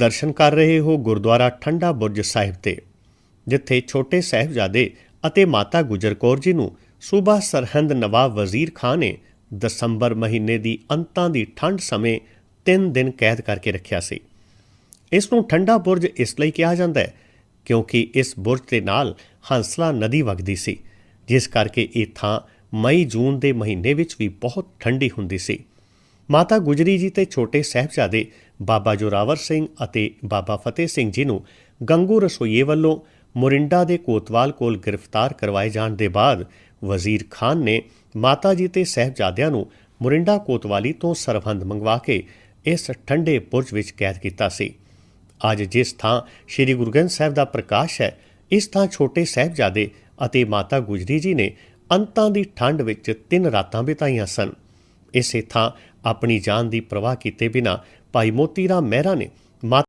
ਦਰਸ਼ਨ ਕਰ ਰਹੇ ਹੋ ਗੁਰਦੁਆਰਾ ਠੰਡਾ ਬੁਰਜ ਸਾਹਿਬ ਤੇ, ਜਿੱਥੇ ਛੋਟੇ ਸਾਹਿਬਜ਼ਾਦੇ ਅਤੇ ਮਾਤਾ ਗੁਜਰ ਕੌਰ ਜੀ ਨੂੰ ਸੂਬਾ ਸਰਹੰਦ ਨਵਾਬ ਵਜ਼ੀਰ ਖਾਨ ਨੇ ਦਸੰਬਰ ਮਹੀਨੇ ਦੀ ਅੰਤਾਂ ਦੀ ਠੰਡ ਸਮੇਂ 3 ਦਿਨ ਕੈਦ ਕਰਕੇ ਰੱਖਿਆ ਸੀ। ਇਸ ਨੂੰ ਠੰਡਾ ਬੁਰਜ ਇਸ ਲਈ ਕਿਹਾ ਜਾਂਦਾ ਹੈ ਕਿਉਂਕਿ ਇਸ ਬੁਰਜ ਦੇ ਨਾਲ ਹੰਸਲਾ ਨਦੀ ਵਗਦੀ ਸੀ, ਜਿਸ ਕਰਕੇ ਇਹ ਥਾਂ ਮਈ ਜੂਨ ਦੇ ਮਹੀਨੇ ਵਿੱਚ ਵੀ ਬਹੁਤ ਠੰਡੀ ਹੁੰਦੀ ਸੀ। ਮਾਤਾ ਗੁਜਰੀ ਜੀ ਤੇ ਛੋਟੇ ਸਾਹਿਬਜ਼ਾਦੇ ਬਾਬਾ ਜੋਰਾਵਰ ਸਿੰਘ ਅਤੇ ਬਾਬਾ ਫਤਿਹ ਸਿੰਘ ਜੀ ਨੂੰ ਗੰਗੂ ਰਸੋਈਏ ਵੱਲੋਂ ਮੋਰਿੰਡਾ ਦੇ ਕੋਤਵਾਲ ਕੋਲ ਗ੍ਰਿਫਤਾਰ ਕਰਵਾਏ ਜਾਣ ਦੇ ਬਾਅਦ ਵਜ਼ੀਰ ਖਾਨ ਨੇ ਮਾਤਾ ਜੀ ਤੇ ਸਾਹਿਬਜ਼ਾਦਿਆਂ ਨੂੰ ਮੋਰਿੰਡਾ ਕੋਤਵਾਲੀ ਤੋਂ ਸਰਹੰਦ ਮੰਗਵਾ ਕੇ ਇਸ ਠੰਡੇ ਬੁਰਜ ਵਿੱਚ ਕੈਦ ਕੀਤਾ ਸੀ। ਅੱਜ ਜਿਸ ਥਾਂ ਸ੍ਰੀ ਗੁਰੂ ਗ੍ਰੰਥ ਸਾਹਿਬ ਦਾ ਪ੍ਰਕਾਸ਼ ਹੈ, ਇਸ ਥਾਂ ਛੋਟੇ ਸਾਹਿਬਜ਼ਾਦੇ ਅਤੇ ਮਾਤਾ ਗੁਜਰੀ ਜੀ ਨੇ ਅੰਤਾਂ ਦੀ ਠੰਡ ਵਿੱਚ ਤਿੰਨ ਰਾਤਾਂ ਬਿਤਾਈਆਂ ਸਨ। ਇਸੇ ਥਾਂ ਆਪਣੀ ਜਾਨ ਦੀ ਪਰਵਾਹ ਕੀਤੇ ਬਿਨਾ ਭਾਈ ਮੋਤੀ ਰਾਮ ਮਹਿਰਾ ਨੇ ਮਾਤਾ